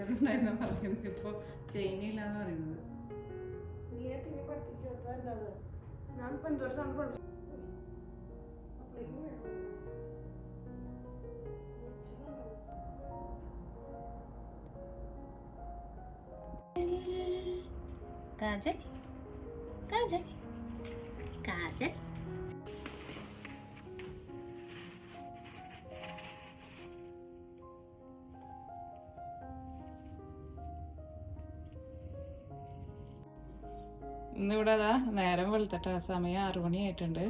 എല്ലാം പഠിപ്പിച്ചിട്ടുണ്ടായിരുന്നു പറയുന്നത് ഇപ്പൊ ചെയ്യുന്നില്ലാന്ന് പറയുന്നത്. ഞാനിപ്പോ എന്തോരം സമയം വേണം. കാജൽ? കാജൽ? കാജൽ? ഇന്നിവിടെ അതാ നേരം വെളുത്തിട്ട് സമയം ആറു മണിയായിട്ടുണ്ട്.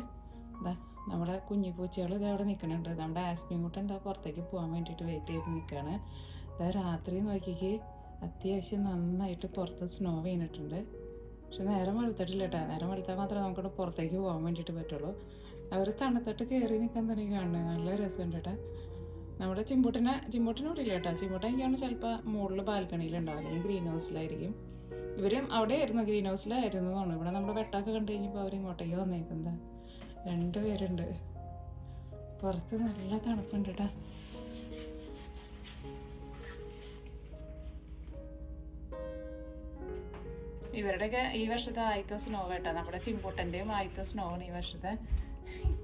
ഇതാ നമ്മുടെ കുഞ്ഞു പൂച്ചകൾ ഇത് അവിടെ നിൽക്കുന്നുണ്ട്. നമ്മുടെ ആസ്മിൻ കുട്ടൻ എന്താ പുറത്തേക്ക് പോകാൻ വേണ്ടിയിട്ട് വെയിറ്റ് ചെയ്ത് നിൽക്കുകയാണ്. ഇതാ രാത്രി നോക്കിക്ക് അത്യാവശ്യം നന്നായിട്ട് പുറത്ത് സ്നോ വീണിട്ടുണ്ട്. പക്ഷെ നേരം വെളുത്തിട്ടില്ല കേട്ടോ. നേരം വെളുത്താൽ മാത്രമേ നമുക്കിവിടെ പുറത്തേക്ക് പോകാൻ വേണ്ടിയിട്ട് പറ്റുള്ളൂ. അവർ തണുത്തിട്ട് കയറി നിൽക്കാൻ തുടങ്ങി കാണുന്നത് നല്ല രസമുണ്ട് കേട്ടോ. നമ്മുടെ ചിമ്പൂട്ടിനെ ചിമ്പൂട്ടിനെ കേട്ടോ. ചിമ്പൂട്ടൻ ചിലപ്പോൾ മുകളിൽ ബാൽക്കണിയിലുണ്ടാവും അല്ലെങ്കിൽ ഗ്രീൻ ഹൗസിലായിരിക്കും ഇവരും അവിടെ ആയിരുന്നു ഗ്രീൻ ഹൗസിലായിരുന്നു തോന്നുന്നു. ഇവിടെ നമ്മുടെ വെട്ടൊക്കെ കണ്ടു കഴിഞ്ഞപ്പോൾ അവർ ഇങ്ങോട്ടേക്ക് വന്നേക്കുന്നത് രണ്ടുപേരുണ്ട് പുറത്ത് നല്ല തണുപ്പുണ്ട് കേട്ടോ ഇവരുടെയൊക്കെ ഈ വർഷത്തെ ആദ്യത്തെ സ്നോ കേട്ടോ. നമ്മുടെ ചിമ്പൂട്ടന്റെയും ആദ്യത്തെ സ്നോ ആണ് ഈ വർഷത്തെ.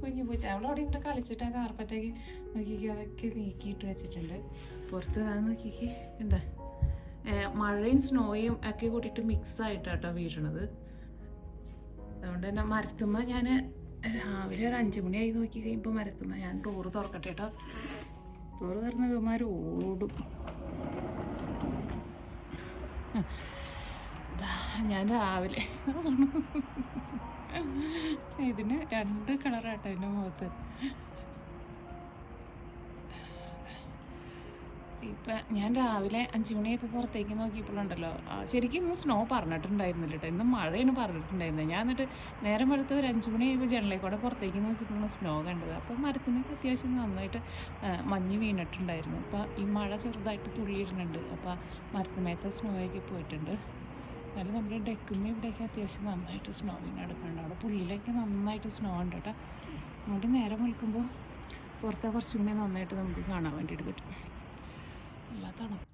കുഞ്ഞു പൂച്ച. അവിടെ ഇങ്ങനെ കളിച്ചിട്ട് ആ കാർപ്പറ്റേക്ക് നോക്കിക്ക് അതൊക്കെ നീക്കിയിട്ട് വെച്ചിട്ടുണ്ട്. പുറത്ത് താ നോക്കിക്കേ ഉണ്ട് മഴയും സ്നോയും ഒക്കെ കൂട്ടിയിട്ട് മിക്സ് ആയിട്ടാട്ടോ വീഴണത്. അതുകൊണ്ട് തന്നെ മരത്തുമ്മ ഞാൻ രാവിലെ ഒരു അഞ്ച് മണിയായി നോക്കി കഴിയുമ്പോൾ മരത്തുമ്മ ഞാൻ ഡോറ് തുറക്കട്ടെ കേട്ടോ ഡോറ് തുറന്ന് ഇവന്മാർ ഓടും. ഞാൻ രാവിലെ ഇതിന് രണ്ട് കളറാട്ടോ എന്റെ മുഖത്ത്. ഇപ്പൊ ഞാൻ രാവിലെ അഞ്ചു മണിയൊക്കെ പുറത്തേക്ക് നോക്കിയപ്പോഴുണ്ടല്ലോ ശരിക്കും ഇന്ന് സ്നോ പറഞ്ഞിട്ടുണ്ടായിരുന്നില്ല കേട്ടോ ഇന്ന് മഴയാണ് പറഞ്ഞിട്ടുണ്ടായിരുന്നത്. ഞാൻ എന്നിട്ട് നേരം വെളുത്ത് ഒരു അഞ്ചു മണിയായപ്പോൾ ജനലിൽ കൂടെ പുറത്തേക്ക് നോക്കിയപ്പോഴാണ് സ്നോ കണ്ടത്. അപ്പോൾ മരത്തിനൊക്കെ അത്യാവശ്യം നന്നായിട്ട് മഞ്ഞ് വീണിട്ടുണ്ടായിരുന്നു. അപ്പോൾ ഈ മഴ ചെറുതായിട്ട് തുള്ളിയിരുന്നുണ്ട്. അപ്പോൾ സ്നോ സ്നോയൊക്കെ പോയിട്ടുണ്ട്. എന്നാലും നമ്മുടെ ഡെക്കുമ്മ ഇവിടെയൊക്കെ അത്യാവശ്യം നന്നായിട്ട് സ്നോ വീണ് എടുക്കുന്നുണ്ട് അവിടെ പുള്ളിയിലൊക്കെ നന്നായിട്ട് സ്നോ ഉണ്ട് കേട്ടോ അങ്ങോട്ട് നേരം വിളിക്കുമ്പോൾ പുറത്തെ കുറച്ചും കൂടി നന്നായിട്ട് നമുക്ക് കാണാൻ വേണ്ടിയിട്ട് പറ്റും. എല്ലാ തണുപ്പ്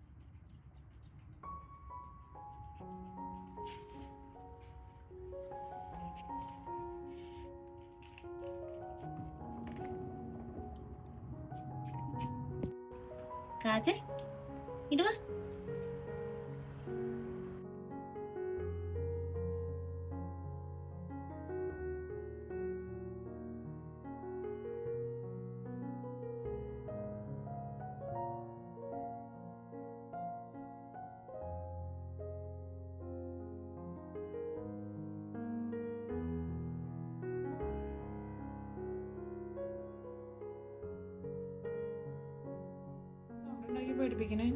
കാജൽ ഇടുവാ പേടിപ്പിക്കണേ?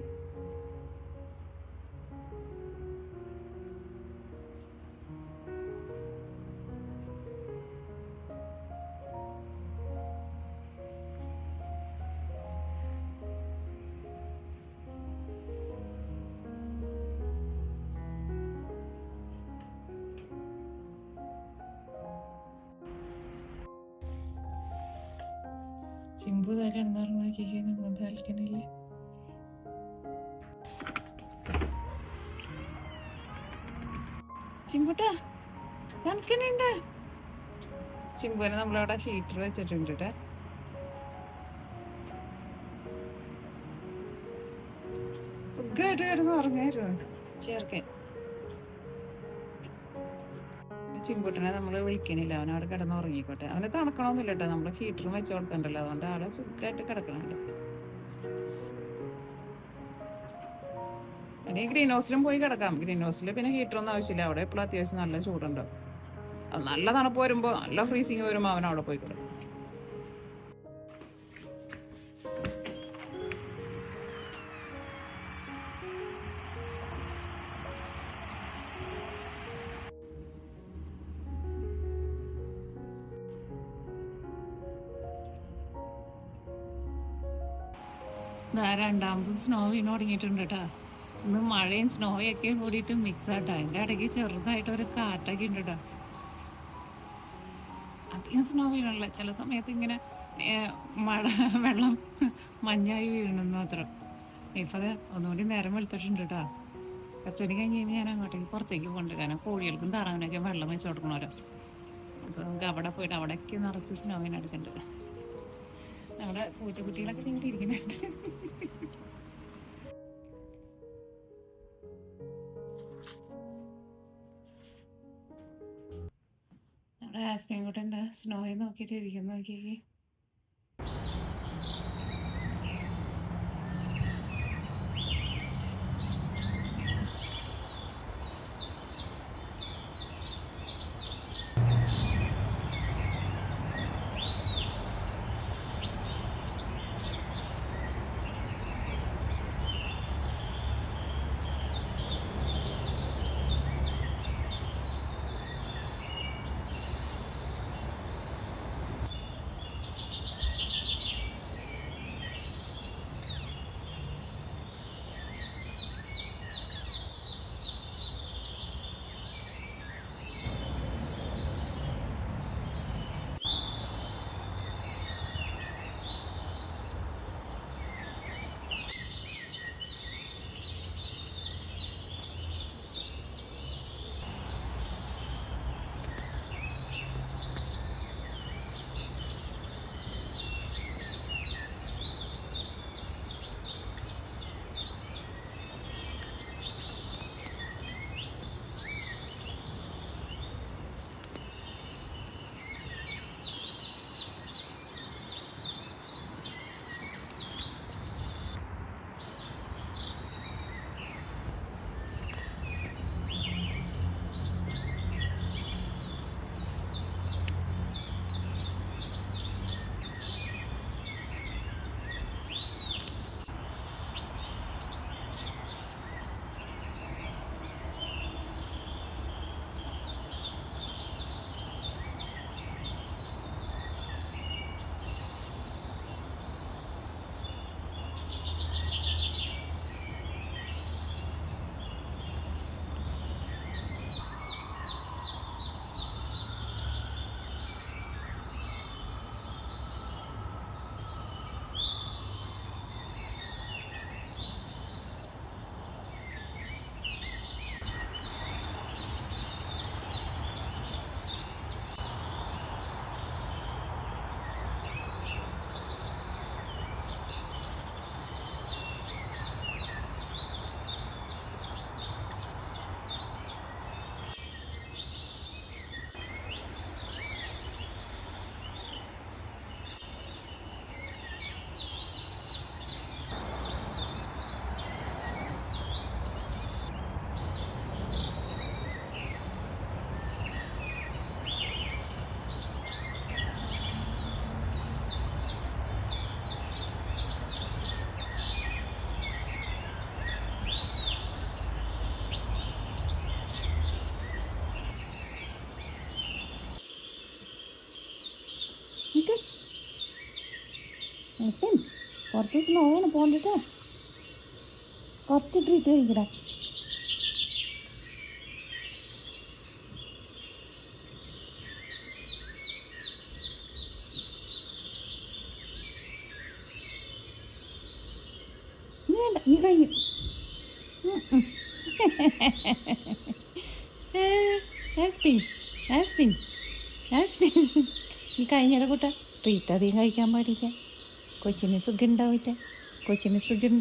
ചിമ്പു തന്നെ കിടന്നു നോക്കിക്കേ നമ്മുടെ ബാൽക്കണിയിൽ. ചിമ്പുട്ടാ തണുക്കണുണ്ട് ചിമ്പുവിനെ നമ്മളവിടെ ഹീറ്റർ വെച്ചിട്ടുണ്ട് കേട്ടോ സുഖമായിട്ട് കിടന്ന് ഉറങ്ങായിരുന്നു. ചേർക്കൻ. ചിമ്പുട്ടിനെ നമ്മൾ വിളിക്കണില്ല അവൻ അവിടെ കിടന്ന് ഉറങ്ങിക്കോട്ടെ. അവന് തണുക്കണമെന്നില്ല കേട്ടോ നമ്മൾ ഹീറ്ററും വെച്ച് കൊടുത്തിട്ടുണ്ടല്ലോ അതുകൊണ്ട് ആളെ സുഖമായിട്ട് കിടക്കണുണ്ട്. ഇനി ഗ്രീൻ ഹൗസിലും പോയി കിടക്കാം. ഗ്രീൻ ഹൗസിൽ പിന്നെ ഹീറ്ററൊന്നും ആവശ്യമില്ല. അവിടെ എപ്പോഴും അത്യാവശ്യം നല്ല ചൂടുണ്ടാവും അത് നല്ല തണുപ്പ് വരുമ്പോൾ നല്ല ഫ്രീസിങ് വരുമ്പോൾ അവൻ അവിടെ പോയി കിടക്കും. രണ്ടാമത് സ്നോ വീണ് തുടങ്ങിയിട്ടുണ്ട് കേട്ടോ ഇന്ന് മഴയും സ്നോയും ഒക്കെ കൂടിയിട്ട് മിക്സ് ആട്ടോ അതിന്റെ ഇടയ്ക്ക് ചെറുതായിട്ട് ഒരു കാറ്റൊക്കെ ഉണ്ട് കേട്ടോ അധികം സ്നോ വീഴണില്ല. ചില സമയത്ത് ഇങ്ങനെ മഴ വെള്ളം മഞ്ഞായി വീഴണമെന്ന് മാത്രം. ഇപ്പം അത് ഒന്നുകൂടി നേരം വെളുത്തിട്ടുണ്ട് കേട്ടോ കച്ചടി കഴിഞ്ഞ് കഴിഞ്ഞാൽ ഞാൻ അങ്ങോട്ടേക്ക് പുറത്തേക്ക് പോകണ്ട്. കാരണം കോഴികൾക്കും താറാവിനൊക്കെ വെള്ളം വെച്ച് കൊടുക്കണമല്ലോ. അപ്പോൾ നമുക്ക് അവിടെ പോയിട്ട് അവിടേക്ക് നിറച്ച് സ്നോവിന് എടുക്കുന്നുണ്ട് നമ്മുടെ പൂച്ചക്കുട്ടികളൊക്കെ ഇങ്ങോട്ട് ഇരിക്കുന്നുണ്ട്. ഉണ്ട് സ്നോയിൽ നോക്കിയിട്ട് ഇരിക്കുന്നു നോക്കിയേക്ക് കുറച്ച് സ്ലോവാണ് போந்துட்டு കുറച്ച് ട്രീറ്റ് വേണ്ട ആസ്പിൻ ആസ്പിൻ ഈ കഴിഞ്ഞ കൂട്ട. ട്രീറ്റ് അധികം കഴിക്കാൻ പാടില്ല. കൊച്ചിന് സുഖം ഉണ്ടാവില്ല കൊച്ചിന് സുഖം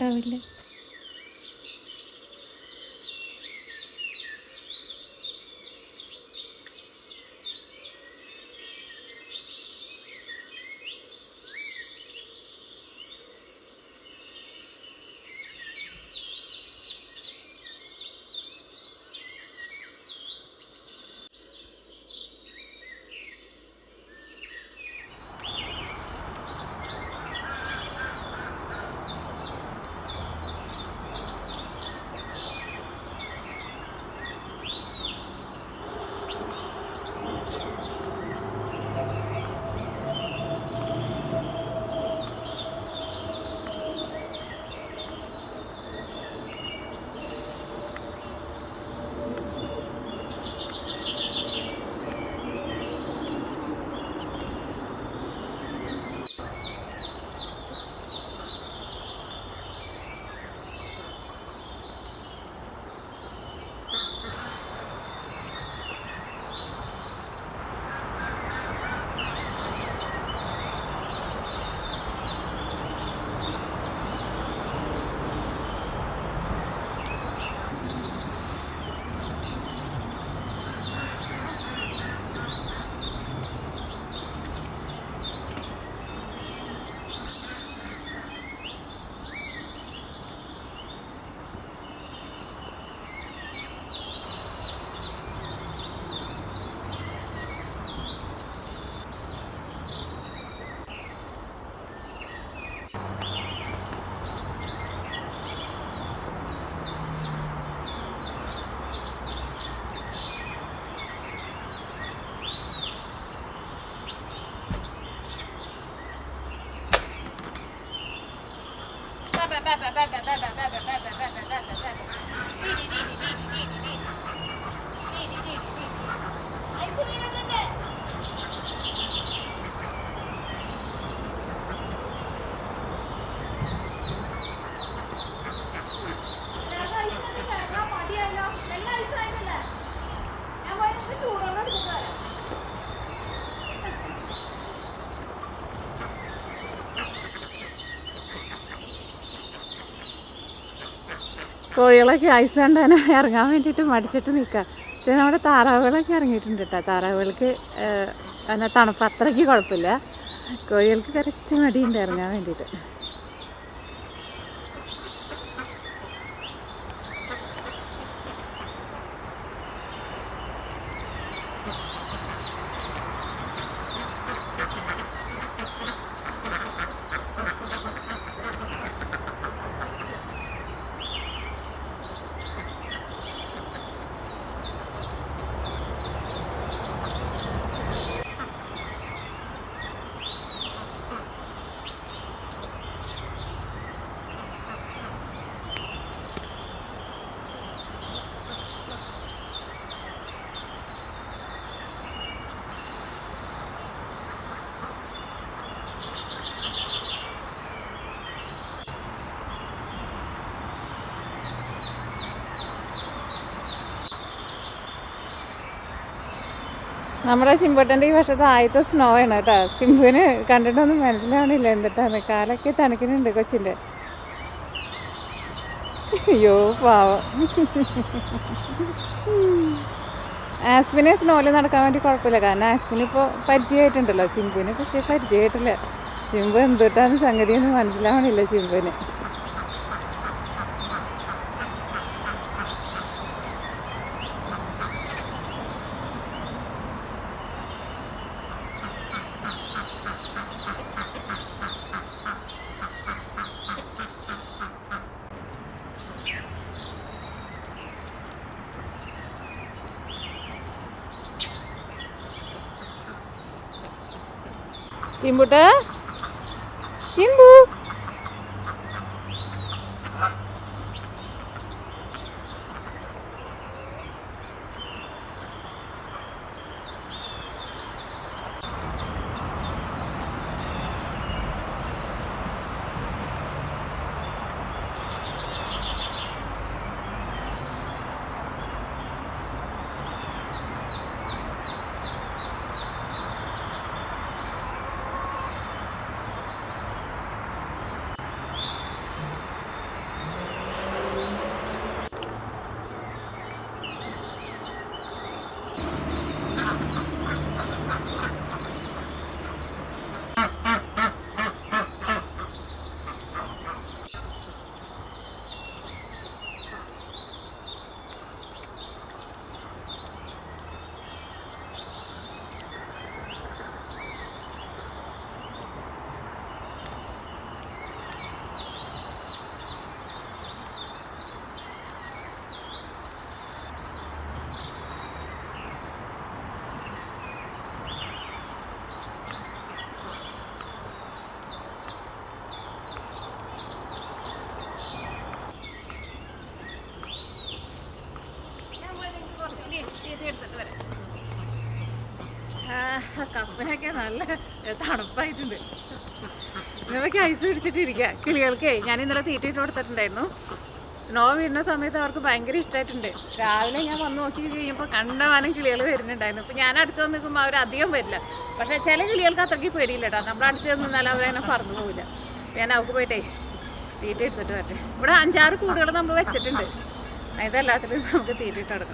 കോഴികളൊക്കെ ഐസ് തന്നെ ഇറങ്ങാൻ വേണ്ടിയിട്ട് മടിച്ചിട്ട് നിൽക്കുക പക്ഷേ നമ്മുടെ താറാവുകളൊക്കെ ഇറങ്ങിയിട്ടുണ്ട് കേട്ടോ. താറാവുകൾക്ക് എന്നാൽ എന്നാ തണുപ്പ് അത്രയ്ക്ക് കുഴപ്പമില്ല. കോഴികൾക്ക് കുറച്ച് മടിയുണ്ട് ഇറങ്ങാൻ വേണ്ടിയിട്ട്. നമ്മുടെ ചിമ്പട്ടന്റെ ഈ വർഷത്തെ ആദ്യത്തെ സ്നോ ആണ് കേട്ടോ. ചിമ്പുവിന് കണ്ടിട്ടൊന്നും മനസ്സിലാവണില്ല എന്തിട്ടാണ് കാലൊക്കെ തണുക്കുന്നുണ്ട് കൊച്ചിന്റെ. അയ്യോ പാവം. ആസ്പിനെ സ്നോയിൽ നടക്കാൻ വേണ്ടി കുഴപ്പമില്ല. കാരണം ആസ്പിന് ഇപ്പോൾ പരിചയമായിട്ടുണ്ടല്ലോ ചിമ്പുവിന്. പക്ഷേ പരിചയമായിട്ടില്ല. ചിമ്പു എന്തൊട്ടാണ് സംഗതിയൊന്നും മനസ്സിലാവണില്ല ചിമ്പുവിന്. ചിമ്പുട്ട ചിമ്പു കപ്പനൊക്കെ നല്ല തണുപ്പായിട്ടുണ്ട്. ഇന്നൊക്കെ ഐസ് പിടിച്ചിട്ടിരിക്കുക കിളികൾക്കേ ഞാൻ ഇന്നലെ തീറ്റിട്ട് കൊടുത്തിട്ടുണ്ടായിരുന്നു. സ്നോ വീഴുന്ന സമയത്ത് അവർക്ക് ഭയങ്കര ഇഷ്ടമായിട്ടുണ്ട് രാവിലെ ഞാൻ വന്ന് നോക്കി കഴിയുമ്പോൾ കണ്ടമാനം കിളികൾ വരുന്നുണ്ടായിരുന്നു. അപ്പോൾ ഞാൻ അടുത്ത് വന്ന് നിൽക്കുമ്പോൾ അവർ അധികം വരില്ല. പക്ഷേ ചില കിളികൾക്ക് അത്രയ്ക്ക് പേടിയില്ല കേട്ടോ നമ്മുടെ അടുത്ത് നിന്നാൽ അവരതിനെ പറന്നു പോവില്ല. ഞാൻ അവർക്ക് പോയിട്ടേ തീറ്റ എടുത്തിട്ട് വരട്ടെ. ഇവിടെ അഞ്ചാറ് കൂടുകൾ നമ്മൾ വെച്ചിട്ടുണ്ട്. ഇതെല്ലാത്തിലും നമുക്ക് തീറ്റ ഇട്ട്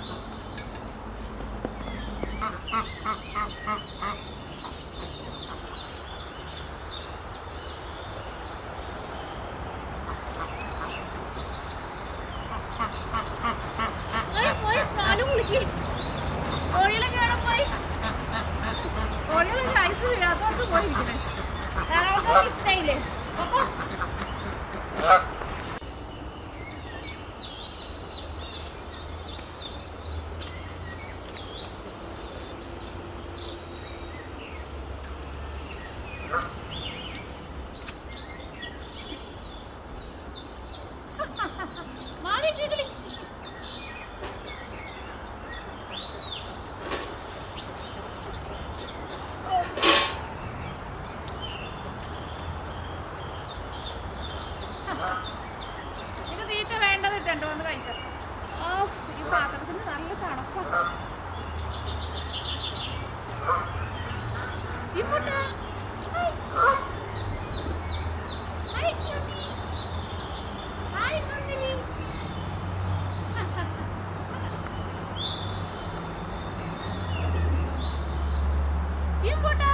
കൊടുക്കാം ചിമ്പുട്ടാ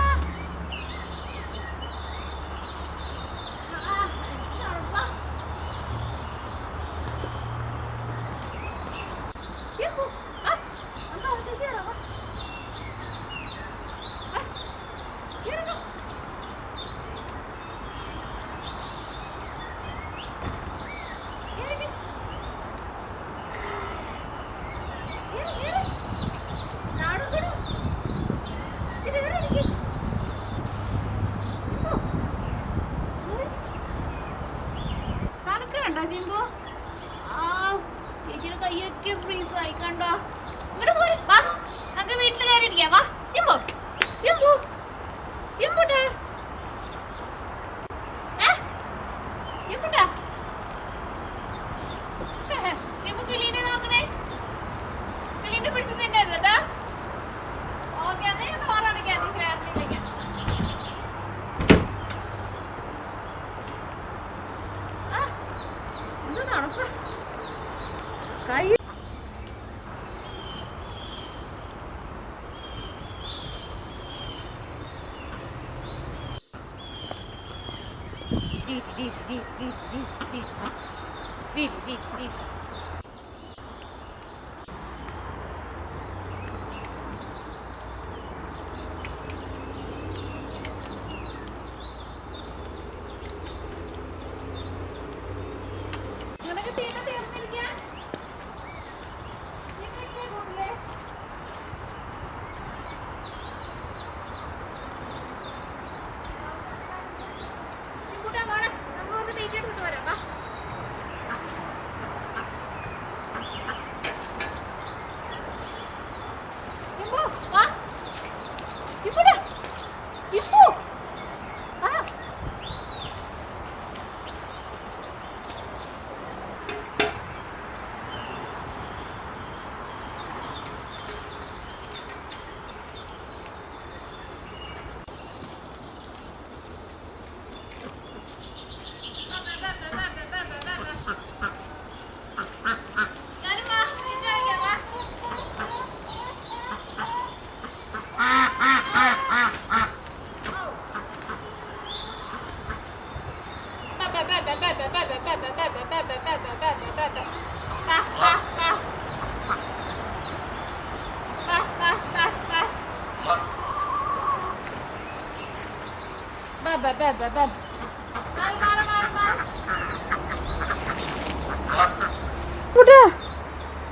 ഇവിടെ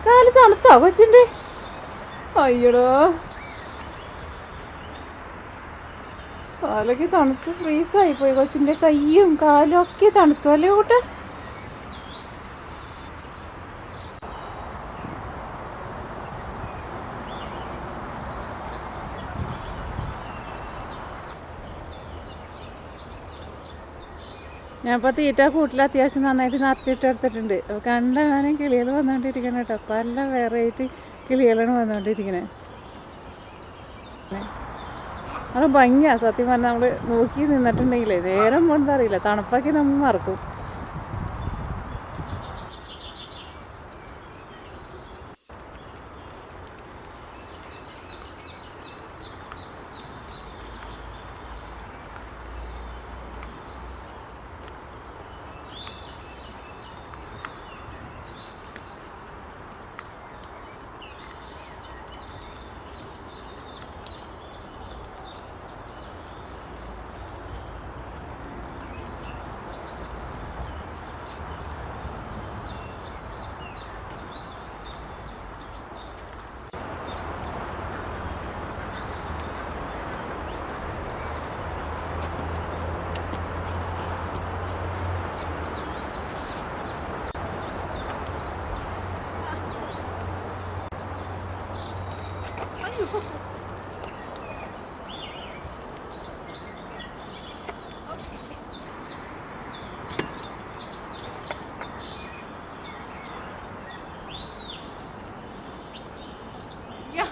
കാൽ തണുത്താ കൊച്ചിന്റെ അയ്യടോ. കാലൊക്കെ തണുത്ത് ഫ്രീസായി പോയി കൊച്ചിന്റെ കയ്യും കാലും ഒക്കെ തണുത്തു അല്ലേ കൂട്ടെ? ഞാനിപ്പോൾ തീറ്റ കൂട്ടിൽ അത്യാവശ്യം നന്നായിട്ട് നിറച്ചിട്ട് എടുത്തിട്ടുണ്ട്. അപ്പോൾ കണ്ട കണ്ടമാനം കിളികൾ വന്നുകൊണ്ടിരിക്കണം കേട്ടോ. പല വെറൈറ്റി കിളികളാണ് വന്നുകൊണ്ടിരിക്കുന്നത് അത് ഭംഗിയാണ് സത്യം പറഞ്ഞാൽ നമ്മൾ നോക്കി നിന്നിട്ടുണ്ടെങ്കിലേ നേരം പോണെന്ന് അറിയില്ല. തണുപ്പാക്കി നമ്മൾ മറക്കും.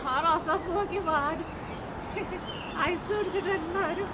ആ റോസാപ്പൂവൊക്കെ പാടും ഐസ് പിടിച്ചിട്ട് എല്ലാവരും